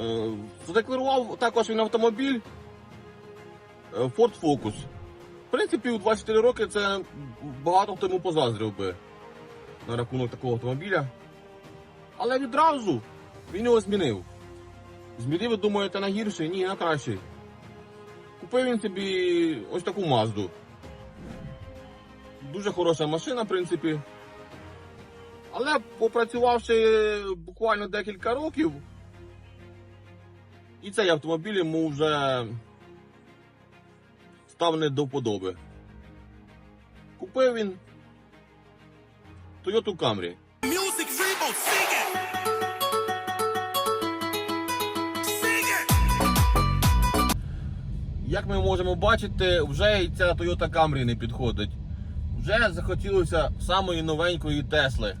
Е, Задекларував також він автомобіль е, Ford Focus. В принципі, у 24 роки це багато хто йому позаздрив би на рахунок такого автомобіля. Але відразу він його змінив. Змінив, ви думаєте, на гірший? Ні, на кращий. Купив він собі ось таку Мазду. Дуже хороша машина, в принципі. Але попрацювавши буквально декілька років, і цей автомобіль йому вже став не до вподоби. Купив він Toyota Camry. Music Rebo, sing it! Sing it! Як ми можемо бачити, вже і ця Toyota Camry не підходить. Вже захотілося самої новенької Тесли.